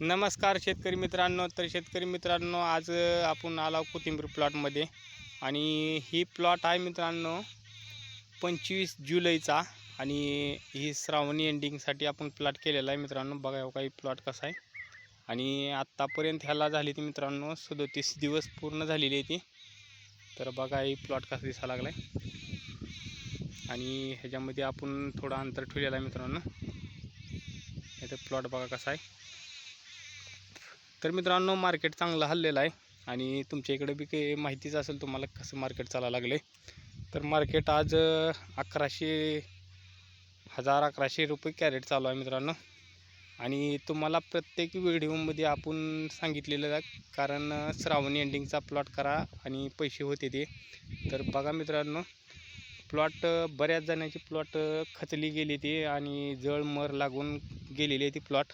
नमस्कार शेतकरी मित्रांनो. तर शेतकरी मित्रांनो आज आपण आलो कोथिंबीर प्लॉटमध्ये आणि ही प्लॉट आहे मित्रांनो पंचवीस जुलैचा. आणि ही श्रावणी एंडिंगसाठी आपण प्लॉट केलेला आहे मित्रांनो. बघा हो काही प्लॉट कसा आहे. आणि आत्तापर्यंत ह्याला झाली ती मित्रांनो सदोतीस दिवस पूर्ण झालेली आहे ती. तर बघा ही प्लॉट कसा दिसायला लागला आहे आणि ह्याच्यामध्ये आपण थोडं अंतर ठेवलेलं आहे मित्रांनो. इथं प्लॉट बघा कसा आहे. तर मित्रांनो मार्केट चांगलं हल्लेलं आहे. आणि तुमच्या इकडे बी काही माहितीच असेल तुम्हाला कसं मार्केट चालायला लागलं आहे तर मार्केट आज अकराशे हजार अकराशे रुपये कॅरेट चालू आहे मित्रांनो. आणि तुम्हाला प्रत्येक व्हिडिओमध्ये आपण सांगितलेलं आहे कारण श्रावणी एंडिंगचा प्लॉट करा आणि पैसे होते ते. तर बघा मित्रांनो प्लॉट बऱ्याच जणांची प्लॉट खचली गेली ती आणि जळ मर लागून गेलेली आहे ती प्लॉट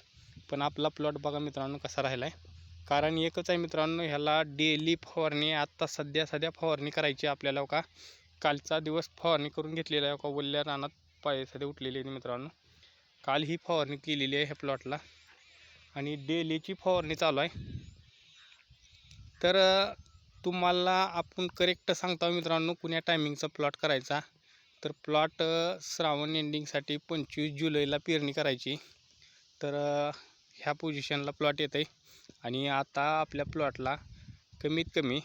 पण आपला प्लॉट बघा मित्रांनो कसा राहिला आहे कारण एकच आहे मित्रांनो ह्याला डेली फवारणी आत्ता सध्या सध्या फवारणी करायची आहे आपल्याला हो का. कालचा दिवस फवारणी करून घेतलेला आहे हो का वल्ल्या रानात पाय सध्या उठलेली आहे मित्रांनो. काल ही फवारणी केलेली आहे ह्या प्लॉटला आणि डेलीची फवारणी चालू आहे. तर तुम्हाला आपण करेक्ट सांगतो मित्रांनो कुण्या टायमिंगचा प्लॉट करायचा. तर प्लॉट श्रावण एंडिंगसाठी पंचवीस जुलैला पेरणी करायची. तर ह्या पोझिशनला प्लॉट येत आहे आणि आता आपल्या प्लॉटला कमीत कमी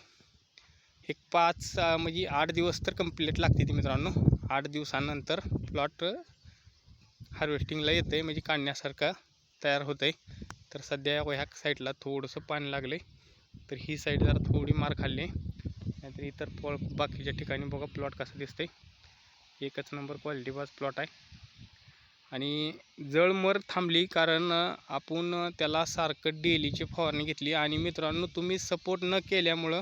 एक पाच म्हणजे आठ दिवस तर कंप्लीट लागते ती मित्रांनो. आठ दिवसानंतर प्लॉट हार्वेस्टिंगला येतं आहे म्हणजे काढण्यासारखं तयार होतं आहे तर सध्या ह्या साईडला थोडंसं पाणी लागलं आहे तर ही साईड जरा थोडी मार खाल्ली. नाहीतर इतर प्लॉट बाकीच्या ठिकाणी बघा प्लॉट कसं दिसतंय. एकच नंबर क्वालिटीवाज प्लॉट आहे. आणि जळमर थांबली कारण आपण त्याला सारखं डेलीची फवारणी घेतली. आणि मित्रांनो तुम्ही सपोर्ट न केल्यामुळं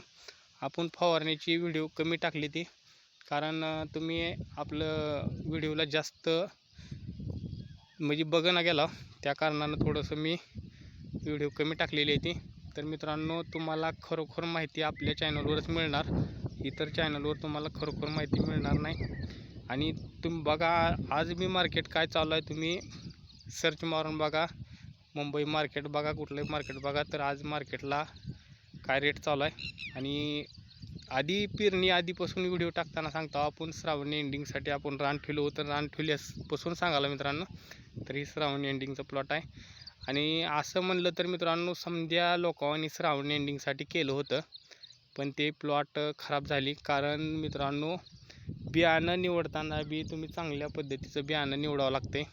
आपण फवारणीची व्हिडिओ कमी टाकली ती. कारण तुम्ही आपलं व्हिडिओला जास्त म्हणजे बघणं गेला. त्या कारणानं थोडंसं मी व्हिडिओ कमी टाकलेली आहे ती. तर मित्रांनो तुम्हाला खरोखर माहिती आपल्या चॅनलवरच मिळणार. इतर चॅनलवर तुम्हाला खरोखर माहिती मिळणार नाही. आणि तुम्ही बघा आज मी मार्केट काय चालू आहे तुम्ही सर्च मारून बघा. मुंबई मार्केट बघा कुठलंही मार्केट बघा तर आज मार्केटला काय रेट चालू आहे? आणि आधी पेरणी आधीपासून व्हिडिओ टाकताना सांगतो आपण श्रावणी एंडिंगसाठी आपण रान ठेवलो होतं. रान ठेवल्यापासून सांगायला मित्रांनो तर ही श्रावणी एंडिंगचं प्लॉट आहे. आणि असं म्हणलं तर मित्रांनो समध्या लोकांनी श्रावणी एंडिंगसाठी केलं होतं. पण ते प्लॉट खराब झाली. कारण मित्रांनो बियाणं निवडताना बी तुम्ही चांगल्या पद्धतीचं बियाणं निवडावं लागते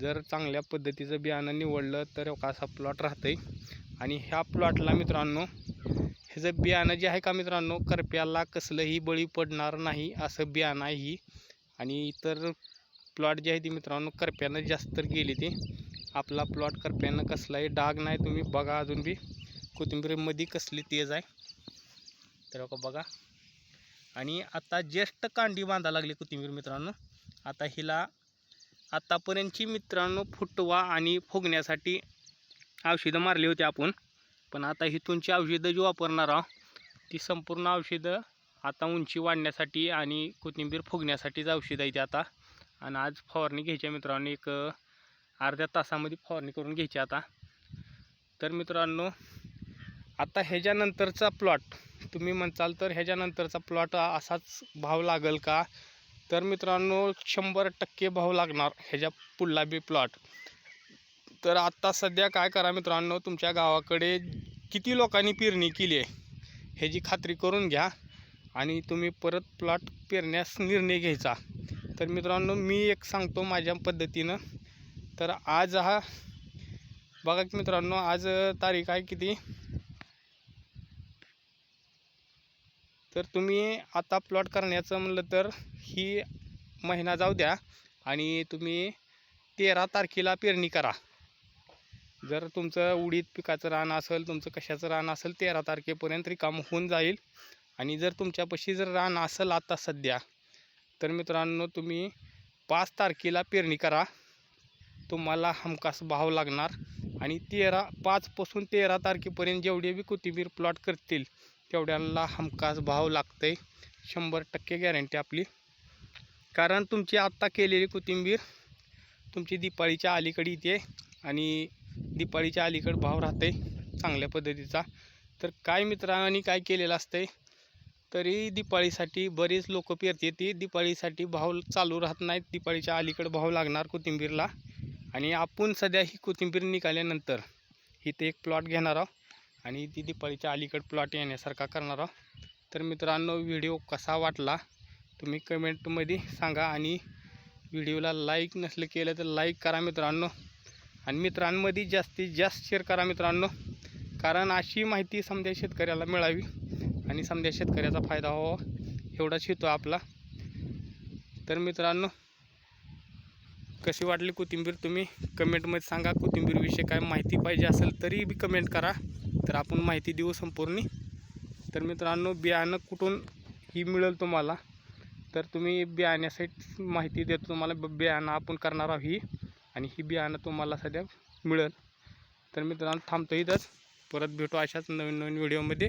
जर चांगल्या पद्धतीचं बियाणं निवडलं तर एक असा प्लॉट राहतं आहे आणि ह्या प्लॉटला मित्रांनो ह्याचं बियाणं जे आहे का मित्रांनो करप्याला कसलंही बळी पडणार नाही असं बियाणं आहे ही. आणि इतर प्लॉट जे आहे ती मित्रांनो करप्यानं जास्त तर गेली ती. आपला प्लॉट करप्यानं कसलाही डाग नाही तुम्ही बघा अजून बी. कोथिंबीरमध्ये कसली तेज आहे. तर बघा आणि आता ज्येष्ठ कांडी बांधा लागली कोथिंबीर मित्रांनो. आता हिला आत्तापर्यंतची मित्रांनो फुटवा आणि फुगण्यासाठी औषधं मारली होती आपण. पण आता ही तुमची औषधं जी वापरणार आहोत ती संपूर्ण औषधं आता उंची वाढण्यासाठी आणि कोथिंबीर फुगण्यासाठीच औषधं आहे ती आता. आणि आज फवारणी घ्यायची मित्रांनो एक अर्ध्या तासामध्ये फवारणी करून घ्यायची आता. तर मित्रांनो आता ह्याच्यानंतरचा प्लॉट तुम्ही म्हणताल तर ह्याच्यानंतरचा प्लॉट असाच भाव लागेल का? तर मित्रांनो शंभर टक्के भाव लागणार ह्याच्या पुढला बी प्लॉट तर आत्ता सध्या काय करा मित्रांनो तुमच्या गावाकडे किती लोकांनी पेरणी केली आहे? ह्याची खात्री करून घ्या आणि तुम्ही परत प्लॉट पेरण्यास निर्णय घ्यायचा. तर मित्रांनो मी एक सांगतो माझ्या पद्धतीनं. तर आज हा बघा मित्रांनो आज तारीख आहे किती? तर तुम्ही आता प्लॉट करण्याचं म्हणलं तर ही महिना जाऊ द्या आणि तुम्ही तेरा तारखेला पेरणी करा. जर तुमचं उडीद पिकाचं रान असेल तुमचं कशाचं रान असेल तेरा तारखेपर्यंत रिकाम होऊन जाईल. आणि जर तुमच्यापाशी जर रान असेल आता सध्या तर मित्रांनो तुम्ही पाच तारखेला पेरणी करा. तुम्हाला हमखास भाव लागणार. आणि तेरा पाचपासून तेरा तारखेपर्यंत जेवढे बी कोथिंबीर प्लॉट करतील तेवढ्याला हमखास भाव लागतं आहे शंभर टक्के गॅरंटी आपली. कारण तुमची आत्ता केलेली कोथिंबीर तुमची दिपाळीच्या अलीकडे येते आणि दिपाळीच्या अलीकडं भाव राहते चांगल्या पद्धतीचा. तर काय मित्रांनी काय केलेलं असतंय तरी दिपाळीसाठी बरेच लोक पेरते ती दिपाळीसाठी भाव चालू राहत नाहीत. दिपाळीच्या अलीकडं भाव लागणार कोथिंबीरला. आणि आपण सध्या ही कोथिंबीर निघाल्यानंतर इथे एक प्लॉट घेणार आहोत. आणि ती दिपाळीच्या अलीकडं प्लॉट येण्यासारखा करणार आहोत. तर मित्रांनो व्हिडिओ कसा वाटला तुम्ही कमेंटमध्ये सांगा आणि व्हिडिओला लाईक नसलं केलं तर लाईक करा मित्रांनो. आणि मित्रांमध्ये जास्तीत जास्त शेअर करा मित्रांनो. कारण अशी माहिती समजा शेतकऱ्याला मिळावी आणि समजा शेतकऱ्याचा फायदा व्हावा एवढाच हेतो आपला. तर मित्रांनो कशी वाटली कोथिंबीर तुम्ही? कमेंटमध्ये सांगा. कोथिंबीरविषयी काय माहिती पाहिजे असेल तरी बी कमेंट करा. तर आपण माहिती देऊ संपूर्ण तर मित्रांनो बियाणं कुठून ही मिळेल तुम्हाला? तर तुम्ही बियाण्यासाठी माहिती देतो तुम्हाला ब- बियाणं आपण करणार आहोत ही आणि ही बियाणं तुम्हाला सध्या मिळेल. तर मित्रांनो थांबतो इथंच. परत भेटू अशाच नवीन नवीन व्हिडिओमध्ये.